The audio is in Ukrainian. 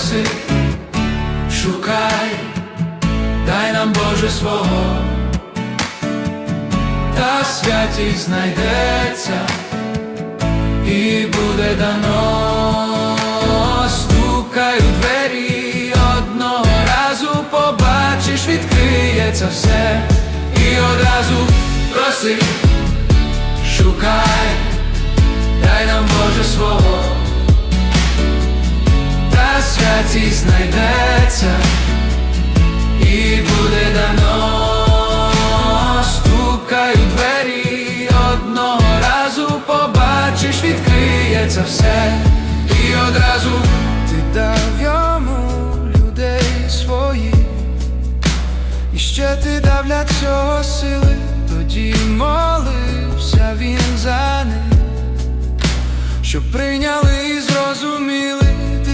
проси, шукай, дай нам Боже свого, та святість знайдеться і буде дано, стукай у двері, одного разу побачиш, відкриється все, і одразу проси, та знайдеться, і буде дано, стукай у двері, одного разу побачиш, відкриється все, і одразу ти дав йому людей своїх, і ще ти дав для цього сили, тоді молився він за них, щоб прийняли.